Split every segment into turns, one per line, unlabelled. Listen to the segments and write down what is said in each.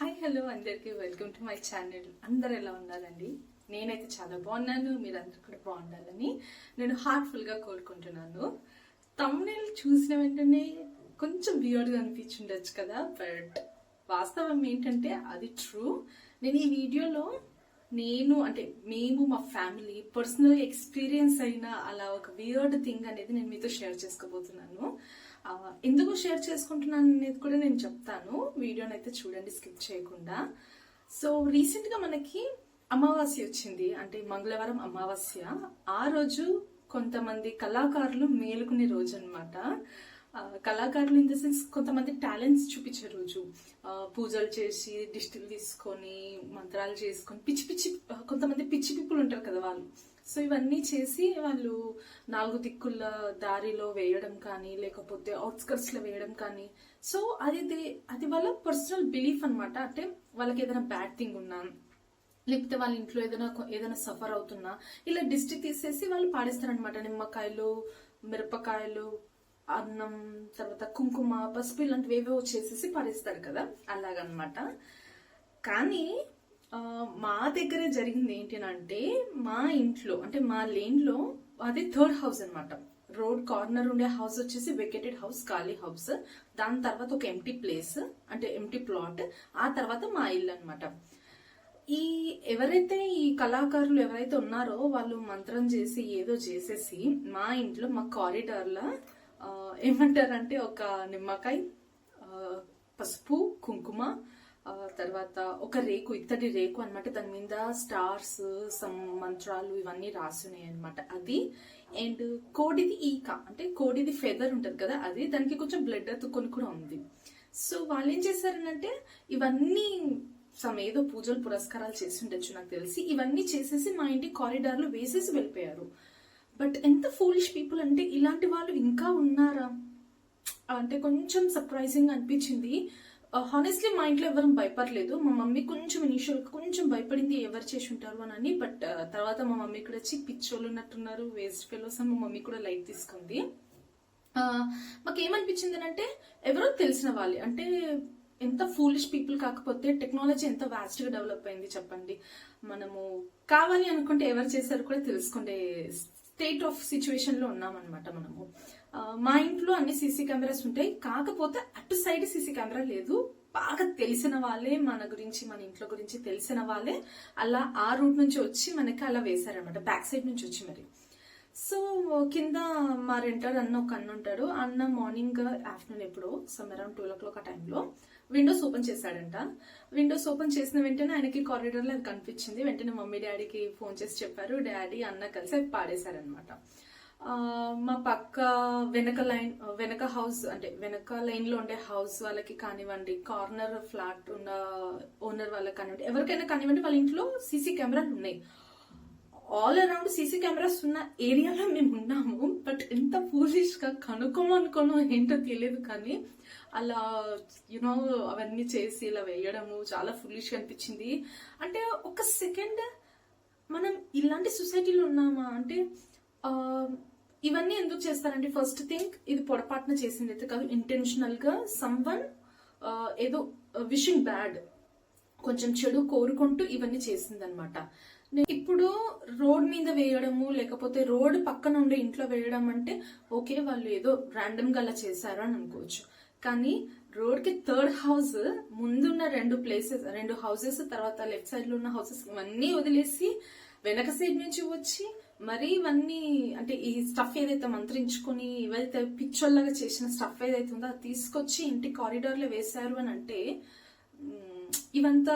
Hi hello అందరికీ welcome to my channel. అందరు ఎలా ఉన్నారండి? నేనైతే చాలా బాగున్నాను మీరందరూ కూడా బాగుండాలని నేను హార్ట్ఫుల్గా కోరుకుంటున్నాను. తమ్నేల్ చూసిన వెంటనే కొంచెం బియర్డ్గా అనిపించుండొచ్చు కదా బట్ వాస్తవం ఏంటంటే అది ట్రూ నేను ఈ వీడియోలో నేను అంటే మేము మా ఫ్యామిలీ పర్సనల్ ఎక్స్పీరియన్స్ అయిన అలా ఒక వియర్డ్ థింగ్ అనేది నేను మీతో షేర్ చేసుకోబోతున్నాను. ఎందుకు షేర్ చేసుకుంటున్నాను అనేది కూడా నేను చెప్తాను. వీడియోని అయితే చూడండి స్కిప్ చేయకుండా. సో రీసెంట్గా మనకి అమావాస్య వచ్చింది. అంటే మంగళవారం అమావాస్య. ఆ రోజు కొంతమంది కళాకారులు మేలుకునే రోజు అనమాట కళాకారులు ఇన్ ద సెన్స్ కొంతమంది టాలెంట్స్ చూపించే రోజు. పూజలు చేసి దిష్టిలు తీసుకొని మంత్రాలు చేసుకొని పిచ్చి పిచ్చి కొంతమంది పిచ్చి పిప్పులు ఉంటారు కదా వాళ్ళు. సో ఇవన్నీ చేసి వాళ్ళు నాలుగు దిక్కుల దారిలో వేయడం కానీ లేకపోతే అవుట్స్కర్ట్స్లో వేయడం కానీ. సో అది అది వాళ్ళ పర్సనల్ బిలీఫ్ అనమాట అంటే వాళ్ళకి ఏదైనా బ్యాడ్ థింగ్ ఉన్నా లేకపోతే వాళ్ళ ఇంట్లో ఏదైనా ఏదైనా సఫర్ అవుతున్నా ఇలా దిష్టి తీసేసి వాళ్ళు పాడేస్తారనమాట నిమ్మకాయలు మిరపకాయలు అన్నం తర్వాత కుంకుమ పసుపు ఇలాంటివి ఏవో చేసేసి పాడేస్తారు కదా. అలాగనమాట కానీ మా దగ్గర జరిగింది ఏంటి అంటే మా ఇంట్లో అంటే మా లేన్లో అది థర్డ్ హౌస్ అనమాట రోడ్ కార్నర్ ఉండే హౌస్ వచ్చేసి వెకేటెడ్ హౌస్ ఖాళీ హౌస్ దాని తర్వాత ఒక ఎంటీ ప్లేస్ అంటే ఎంటీ ప్లాట్ ఆ తర్వాత మా ఇల్లు అనమాట ఈ ఎవరైతే ఈ కళాకారులు ఎవరైతే ఉన్నారో వాళ్ళు మంత్రం చేసి ఏదో చేసేసి మా ఇంట్లో మా కారిడార్లో ఏమంటారంటే ఒక నిమ్మకాయ పసుపు కుంకుమ తర్వాత ఒక రేకు ఇత్తడి రేకు అన్నమాట. దాని మీద స్టార్స్ సమ్ మంత్రాలు ఇవన్నీ రాసున్నాయి అనమాట అది అండ్ కోడిది ఈక అంటే కోడిది ఫెదర్ ఉంటుంది కదా అది దానికి కొంచెం బ్లడ్ అతుక్కొని కూడా ఉంది. సో వాళ్ళు ఏం చేశారనంటే ఇవన్నీ సమ్ ఏదో పూజలు పురస్కారాలు చేసి ఉండొచ్చు నాకు తెలిసి ఇవన్నీ చేసేసి మా ఇంటి కారిడార్లో వేసేసి వెళ్ళిపోయారు. బట్ ఎంత ఫూలిష్ పీపుల్ అంటే ఇలాంటి వాళ్ళు ఇంకా ఉన్నారా? అంటే కొంచెం సర్ప్రైజింగ్ అనిపించింది. Uh, హానెస్ట్లీ మా ఇంట్లో ఎవరు భయపడలేదు. మా మమ్మీ కొంచెం ఇనిషియల్ కొంచెం భయపడింది ఎవరు చేసి ఉంటారు అని బట్ uh, తర్వాత మా మమ్మీ కూడా వచ్చి పిచ్చోళ్ళు ఉన్నట్టున్నారు వేస్ట్ ఫెలోస్ అని మా మమ్మీ కూడా లైట్ తీసుకుంది. Uh, మాకేమనిపించింది మాకు అంటే ఎవరో తెలిసిన వాళ్ళే. అంటే ఎంత ఫూలిష్ పీపుల్ కాకపోతే టెక్నాలజీ ఎంత వాస్ట్గా డెవలప్ అయింది చెప్పండి. మనము కావాలి అనుకుంటే ఎవరు చేశారు కూడా తెలుసుకునే స్టేట్ ఆఫ్ సిచ్యువేషన్లో ఉన్నామన్నమాట మనము. మా ఇంట్లో అన్ని సీసీ కెమెరాస్ ఉంటాయి. కాకపోతే అటు సైడ్ సీసీ కెమెరా లేదు. బాగా తెలిసిన వాళ్ళే మన గురించి మన ఇంట్లో గురించి తెలిసిన వాళ్ళే అలా ఆ రూట్ నుంచి వచ్చి మనకి అలా వేశారనమాట బ్యాక్ సైడ్ నుంచి వచ్చి మరి. సో కింద మా రెంటర్ అన్న ఒక అన్న ఉంటాడు. అన్న మార్నింగ్ ఆఫ్టర్నూన్ ఎప్పుడో some around twelve o'clock ఆ టైంలో విండోస్ ఓపెన్ చేశాడంట. విండోస్ ఓపెన్ చేసిన వెంటనే ఆయనకి కారిడార్లో అది కనిపించింది. వెంటనే మమ్మీ డాడీకి ఫోన్ చేసి చెప్పారు. డాడీ అన్న కలిసి పాడేశారనమాట మా పక్క వెనక లైన్ వెనక హౌస్ అంటే వెనక లైన్లో ఉండే హౌస్ వాళ్ళకి కానివ్వండి కార్నర్ ఫ్లాట్ ఉన్న ఓనర్ వాళ్ళకి కానివ్వండి ఎవరికైనా కానివ్వండి వాళ్ళ ఇంట్లో సీసీ కెమెరాలు ఉన్నాయి. ఆల్ అరౌండ్ సీసీ కెమెరాస్ ఉన్న ఏరియాలో మేము ఉన్నాము బట్ ఎంత ఫూలిష్గా కనుక్కోమనుకోనో ఏంటో తెలియదు కానీ అలా యునో అవన్నీ చేసి ఇలా వేయడము చాలా ఫులిష్ అనిపించింది. అంటే ఒక సెకండ్ మనం ఇలాంటి సొసైటీలో ఉన్నామా? అంటే ఇవన్నీ ఎందుకు చేస్తారంటే ఫస్ట్ థింగ్ ఇది పొరపాటున చేసింది అయితే కాదు. ఇంటెన్షనల్గా సమ్వన్ ఏదో విషింగ్ బ్యాడ్ కొంచెం చెడు కోరుకుంటూ ఇవన్నీ చేసిందనమాట ఇప్పుడు రోడ్ మీద వేయడము లేకపోతే రోడ్ పక్కన ఉండే ఇంట్లో వేయడం అంటే ఓకే వాళ్ళు ఏదో ర్యాండమ్గా అలా చేశారు అని అనుకోవచ్చు. కానీ రోడ్కి థర్డ్ హౌస్ ముందున్న రెండు ప్లేసెస్ రెండు హౌసెస్ తర్వాత లెఫ్ట్ సైడ్లో ఉన్న హౌసెస్ ఇవన్నీ వదిలేసి వెనక సైడ్ నుంచి వచ్చి మరి ఇవన్నీ అంటే ఈ స్టఫ్ ఏదైతే మంత్రించుకొని ఏవైతే పిచ్చోళ్ళగా చేసిన స్టఫ్ ఏదైతే ఉందో అది తీసుకొచ్చి ఇంటి కారిడార్లో వేశారు అని అంటే ఇవంతా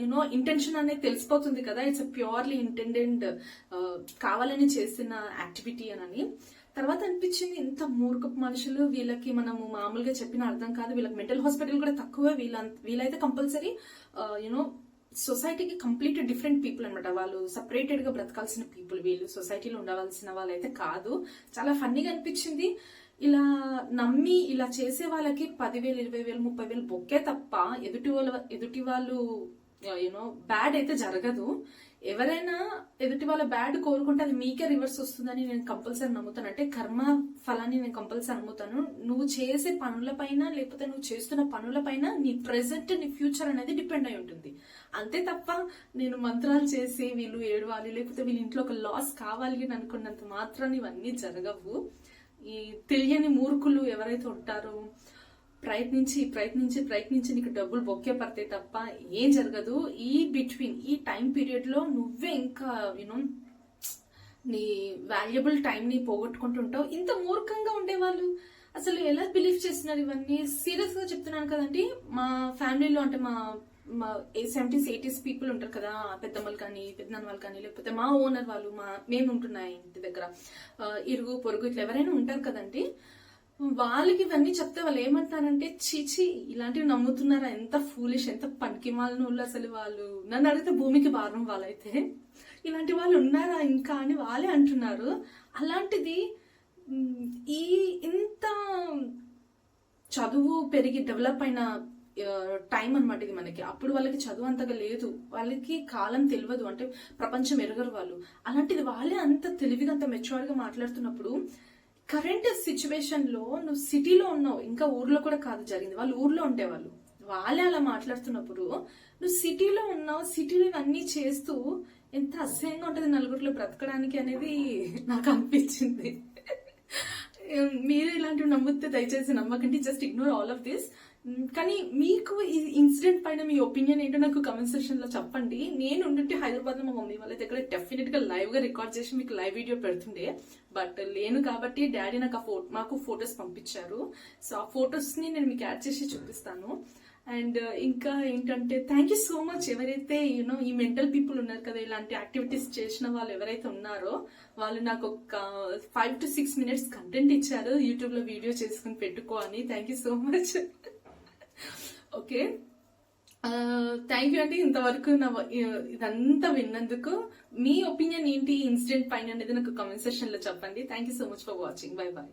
యునో ఇంటెన్షన్ అనేది తెలిసిపోతుంది కదా. ఇట్స్ ప్యూర్లీ ఇంటెండెడ్ కావాలని చేసిన యాక్టివిటీ అని తర్వాత అనిపించింది ఇంత మూర్ఖపు మనుషులు వీళ్ళకి మనము మామూలుగా చెప్పిన అర్థం కాదు. వీళ్ళకి మెంటల్ హాస్పిటల్ కూడా తక్కువే. వీళ్ళ వీళ్ళైతే కంపల్సరీ యునో సొసైటీకి కంప్లీట్ డిఫరెంట్ పీపుల్ అనమాట వాళ్ళు సపరేటెడ్గా బ్రతకాల్సిన పీపుల్ వీళ్ళు. సొసైటీలో ఉండవలసిన వాళ్ళైతే కాదు. చాలా ఫన్నీగా అనిపించింది. ఇలా నమ్మి ఇలా చేసే వాళ్ళకి పదివేలు ఇరవై వేలు ముప్పై వేలు బొక్కే తప్ప ఎదుటి వాళ్ళ ఎదుటి వాళ్ళు యూనో బ్యాడ్ అయితే జరగదు. ఎవరైనా ఎదుటి వాళ్ళ బ్యాడ్ కోరుకుంటే అది మీకే రివర్స్ వస్తుందని నేను కంపల్సరీ నమ్ముతాను. అంటే కర్మ ఫలాన్ని నేను కంపల్సరీ నమ్ముతాను. నువ్వు చేసే పనులపైన లేకపోతే నువ్వు చేస్తున్న పనులపైన నీ ప్రెసెంట్ నీ ఫ్యూచర్ అనేది డిపెండ్ అయి ఉంటుంది. అంతే తప్ప నేను మంత్రాలు చేసి వీళ్ళు ఏడవాలి లేకపోతే వీళ్ళ ఇంట్లో ఒక లాస్ కావాలి అని అనుకున్నంత మాత్రాన్ని ఇవన్నీ జరగవు. ఈ తెలియని మూర్ఖులు ఎవరైతే ఉంటారో ప్రయత్నించి ప్రయత్నించి ప్రయత్నించి నీకు డబ్బులు బొక్కే పడతాయి తప్ప ఏం జరగదు. ఈ బిట్వీన్ ఈ టైం పీరియడ్లో నువ్వే ఇంకా యూనో నీ వాల్యుబుల్ టైంని పోగొట్టుకుంటుంటావు ఇంత మూర్ఖంగా ఉండేవాళ్ళు. అసలు ఎలా బిలీవ్ చేస్తున్నారు ఇవన్నీ? సీరియస్గా చెప్తున్నాను కదండి. మా ఫ్యామిలీలో అంటే మా మా సెవెంటీస్ ఎయిటీస్ పీపుల్ ఉంటారు కదా. పెద్దమ్మలు కానీ పెద్దనాన్న వాళ్ళు కానీ లేకపోతే మా ఓనర్ వాళ్ళు మా మేము ఉంటున్నాయి ఇంటి దగ్గర. ఇరుగు పొరుగు ఇట్లా ఎవరైనా ఉంటారు కదండి. వాళ్ళకి ఇవన్నీ చెప్తే వాళ్ళు ఏమంటారంటే చీచి ఇలాంటివి నమ్ముతున్నారా? ఎంత ఫూలిష్ ఎంత పనికిమాలిన వాళ్ళు అసలు వాళ్ళు. నన్ను అడిగితే భూమికి భారం వాళ్ళైతే. ఇలాంటి వాళ్ళు ఉన్నారా ఇంకా? అని వాళ్ళే అంటున్నారు. అలాంటిది ఈ ఇంత చదువు పెరిగి డెవలప్ అయిన టైం అన్నమాట ఇది మనకి. అప్పుడు వాళ్ళకి చదువు అంతగా లేదు. వాళ్ళకి కాలం తెలియదు. అంటే ప్రపంచం ఎరగరు వాళ్ళు. అలాంటిది వాళ్ళే అంత తెలివిగా అంత మెచ్యూర్గా మాట్లాడుతున్నప్పుడు కరెంట్ సిచ్యువేషన్లో నువ్వు సిటీలో ఉన్నావు ఇంకా ఊర్లో కూడా కాదు జరిగింది. వాళ్ళు ఊర్లో ఉండేవాళ్ళు వాళ్ళే. అలా మాట్లాడుతున్నప్పుడు నువ్వు సిటీలో ఉన్నావు సిటీలో ఇవన్నీ చేస్తూ ఎంత అసహ్యంగా ఉంటుంది నలుగురిలో బ్రతకడానికి అనేది నాకు అనిపించింది. మీరు ఇలాంటివి నమ్మితే దయచేసి నమ్మకండి. Just ignore all of this కానీ మీకు ఈ ఇన్సిడెంట్ పైన మీ ఒపీనియన్ ఏంటో నాకు కమెంట్ సెక్షన్లో చెప్పండి. నేను ఉండుంటే హైదరాబాద్లో మా మమ్మీ వాళ్ళ దగ్గర డెఫినెట్గా లైవ్గా రికార్డ్ చేసి మీకు లైవ్ వీడియో పెడుతుండే. బట్ లేను కాబట్టి డాడీ నాకు ఆ ఫోటో మాకు ఫొటోస్ పంపించారు. సో ఆ ఫొటోస్ని నేను మీకు యాడ్ చేసి చూపిస్తాను. అండ్ uh, ఇంకా ఏంటంటే థ్యాంక్ యూ సో మచ్ ఎవరైతే యూనో ఈ మెంటల్ పీపుల్ ఉన్నారు కదా ఇలాంటి యాక్టివిటీస్ చేసిన వాళ్ళు ఎవరైతే ఉన్నారో వాళ్ళు నాకు ఒక five two six minutes content ఇచ్చారు. యూట్యూబ్లో వీడియో చేసుకుని పెట్టుకో అని. Thank you so much okay. Thank you అండి ఇంతవరకు నా ఇదంతా విన్నందుకు. మీ ఒపీనియన్ ఏంటి? ఇన్సిడెంట్ పైన అనేది నాకు కమెంట్ సెక్షన్లో చెప్పండి. Thank you so much for watching bye bye